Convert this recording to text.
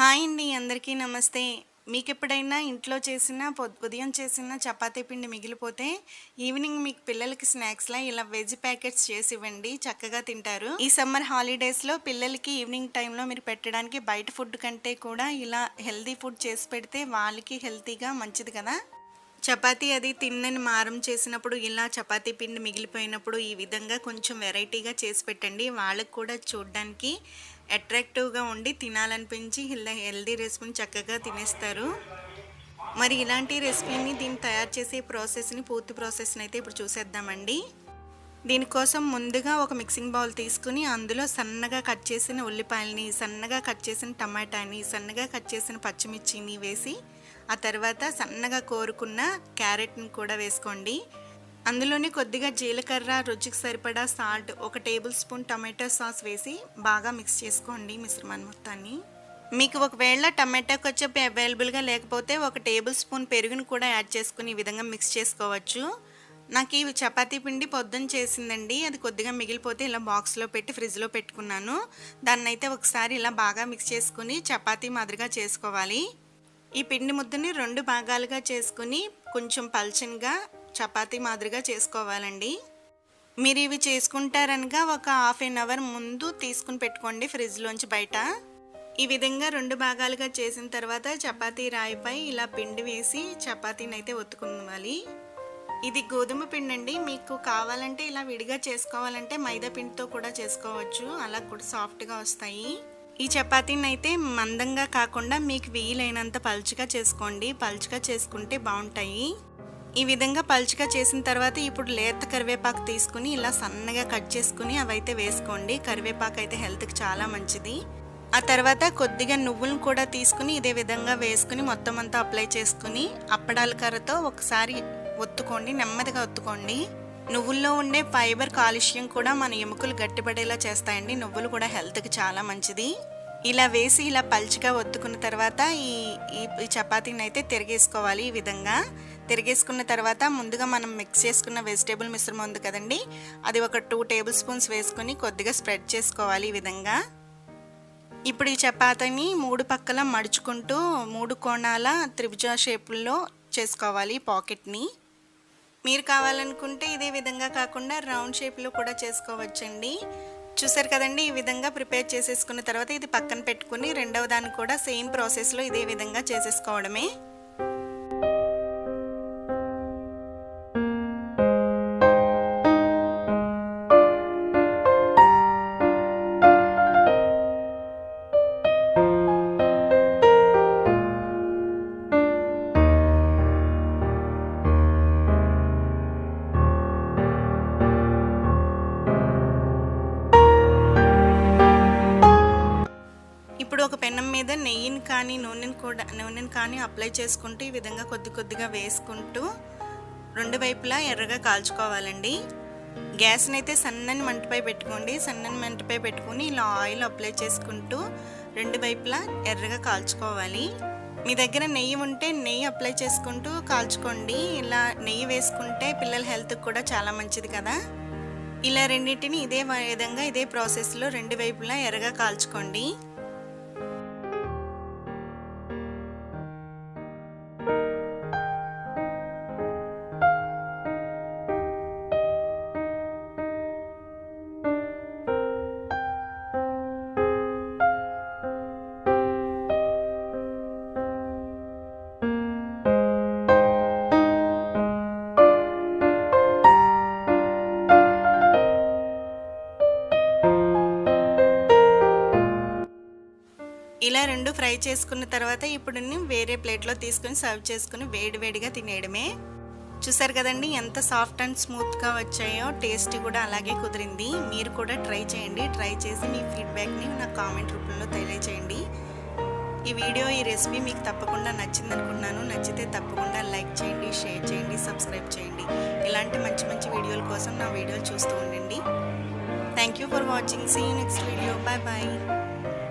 Hi అండి అందరికీ నమస్తే. మీకు ఎప్పుడైనా ఇంట్లో చేసిన పొద్ ఉదయం చేసిన చపాతీ పిండి మిగిలిపోతే ఈవినింగ్ మీకు పిల్లలకి స్నాక్స్లా ఇలా వెజ్ ప్యాకెట్స్ చేసి ఇవ్వండి చక్కగా తింటారు. ఈ సమ్మర్ హాలిడేస్లో పిల్లలకి ఈవినింగ్ టైంలో మీరు పెట్టడానికి బయట ఫుడ్ కంటే కూడా ఇలా హెల్తీ ఫుడ్ చేసి పెడితే వాళ్ళకి హెల్తీగా మంచిది కదా. చపాతీ అది తిన్నని మారం చేసినప్పుడు ఇలా చపాతీ పిండి మిగిలిపోయినప్పుడు ఈ విధంగా కొంచెం వెరైటీగా చేసి పెట్టండి. వాళ్ళకి కూడా చూడడానికి అట్రాక్టివ్గా ఉండి తినాలనిపించి ఇలా హెల్దీ రెసిపీని చక్కగా తినేస్తారు. మరి ఇలాంటి రెసిపీని దీన్ని తయారు చేసే ప్రాసెస్ని పూర్తి ప్రాసెస్ని అయితే ఇప్పుడు చూసేద్దామండి. దీనికోసం ముందుగా ఒక మిక్సింగ్ బౌల్ తీసుకుని అందులో సన్నగా కట్ చేసిన ఉల్లిపాయలని సన్నగా కట్ చేసిన టమాటాని సన్నగా కట్ చేసిన పచ్చిమిర్చిని వేసి ఆ తర్వాత సన్నగా కోరుకున్న క్యారెట్ని కూడా వేసుకోండి. అందులోనే కొద్దిగా జీలకర్ర రుచికి సరిపడా సాల్ట్ ఒక టేబుల్ స్పూన్ టమాటో సాస్ వేసి బాగా మిక్స్ చేసుకోండి మిశ్రమాన్ని మొత్తాన్ని. మీకు ఒకవేళ టమాటా కొచ్చప్పి అవైలబుల్గా లేకపోతే ఒక టేబుల్ స్పూన్ పెరుగును కూడా యాడ్ చేసుకుని ఈ విధంగా మిక్స్ చేసుకోవచ్చు. నాకు ఈ చపాతీ పిండి పొద్దున చేసిందండి. అది కొద్దిగా మిగిలిపోతే ఇలా బాక్స్లో పెట్టి ఫ్రిడ్జ్లో పెట్టుకున్నాను. దాన్ని అయితే ఒకసారి ఇలా బాగా మిక్స్ చేసుకుని చపాతీ మాదిరిగా చేసుకోవాలి. ఈ పిండి ముద్దని రెండు భాగాలుగా చేసుకుని కొంచెం పల్చనిగా చపాతీ మాదిరిగా చేసుకోవాలండి. మీరు ఇవి చేసుకుంటారనగా ఒక హాఫ్ ఎన్ అవర్ ముందు తీసుకుని పెట్టుకోండి ఫ్రిడ్జ్లోంచి బయట. ఈ విధంగా రెండు భాగాలుగా చేసిన తర్వాత చపాతీ రాయిపై ఇలా పిండి వేసి చపాతీని అయితే ఒత్తుకోవాలి ఇది గోధుమ పిండి అండి మీకు కావాలంటే ఇలా విడిగా చేసుకోవాలంటే మైదా పిండితో కూడా చేసుకోవచ్చు. అలా కూడా సాఫ్ట్గా వస్తాయి. ఈ చపాతీని అయితే మందంగా కాకుండా మీకు వీలైనంత పలుచగా చేసుకోండి. పలుచగా చేసుకుంటే బాగుంటాయి. ఈ విధంగా పలుచగా చేసిన తర్వాత ఇప్పుడు లేత కరివేపాకు తీసుకుని ఇలా సన్నగా కట్ చేసుకుని అవైతే వేసుకోండి. కరివేపాకు అయితే హెల్త్కి చాలా మంచిది. ఆ తర్వాత కొద్దిగా నువ్వులను కూడా తీసుకుని ఇదే విధంగా వేసుకుని మొత్తం అంతా అప్లై చేసుకుని అప్పడాల కర్రతో ఒకసారి ఒత్తుకోండి. నెమ్మదిగా ఒత్తుకోండి. నువ్వుల్లో ఉండే ఫైబర్ కాలుష్యం కూడా మన ఎముకలు గట్టిపడేలా చేస్తాయండి. నువ్వులు కూడా హెల్త్కి చాలా మంచిది. ఇలా వేసి ఇలా పల్చగా ఒత్తుకున్న తర్వాత ఈ ఈ చపాతీని అయితే తిరిగేసుకోవాలి ఈ విధంగా. తిరిగేసుకున్న తర్వాత ముందుగా మనం మిక్స్ చేసుకున్న వెజిటేబుల్ మిశ్రమం ఉంది కదండి. అది ఒక టూ టేబుల్ స్పూన్స్ వేసుకొని కొద్దిగా స్ప్రెడ్ చేసుకోవాలి ఈ విధంగా. ఇప్పుడు ఈ చపాతీని మూడు పక్కల మడుచుకుంటూ మూడు కోణాల త్రిభుజ షేపుల్లో చేసుకోవాలి పాకెట్ని మీరు కావాలనుకుంటే ఇదే విధంగా కాకుండా రౌండ్ షేప్లో కూడా చేసుకోవచ్చండి. చూసారు కదండి ఈ విధంగా ప్రిపేర్ చేసేసుకున్న తర్వాత ఇది పక్కన పెట్టుకుని రెండవ దాన్ని కూడా సేమ్ ప్రాసెస్లో ఇదే విధంగా చేసేసుకోవడమే. నెయ్యిని కానీ నూనెని కూడా నూనెని కానీ అప్లై చేసుకుంటూ ఈ విధంగా కొద్ది కొద్దిగా వేసుకుంటూ రెండు వైపులా ఎర్రగా కాల్చుకోవాలండి. గ్యాస్ని అయితే సన్నని మంటపై పెట్టుకోండి. సన్నని మంటపై పెట్టుకుని ఇలా ఆయిల్ అప్లై చేసుకుంటూ రెండు వైపులా ఎర్రగా కాల్చుకోవాలి. మీ దగ్గర నెయ్యి ఉంటే నెయ్యి అప్లై చేసుకుంటూ కాల్చుకోండి. ఇలా నెయ్యి వేసుకుంటే పిల్లల హెల్త్కి కూడా చాలా మంచిది కదా. ఇలా రెండింటిని ఇదే విధంగా ఇదే ప్రాసెస్లో రెండు వైపులా ఎర్రగా కాల్చుకోండి. ఇలా రెండు ఫ్రై చేసుకున్న తర్వాత ఇప్పుడు వేరే ప్లేట్లో తీసుకొని సర్వ్ చేసుకుని వేడివేడిగా తినేయడమే. చూసారు కదండి ఎంత సాఫ్ట్ అండ్ స్మూత్గా వచ్చాయో టేస్ట్ కూడా అలాగే కుదిరింది. మీరు కూడా ట్రై చేయండి ట్రై చేసి మీ ఫీడ్బ్యాక్ని నా కామెంట్ రూపంలో తెలియచేయండి. ఈ వీడియో ఈ రెసిపీ మీకు తప్పకుండా నచ్చింది అనుకున్నాను నచ్చితే తప్పకుండా లైక్ చేయండి షేర్ చేయండి సబ్స్క్రైబ్ చేయండి. ఇలాంటి మంచి మంచి వీడియోల కోసం నా వీడియోలు చూస్తూ ఉండండి. Thank you for watching. See next video bye bye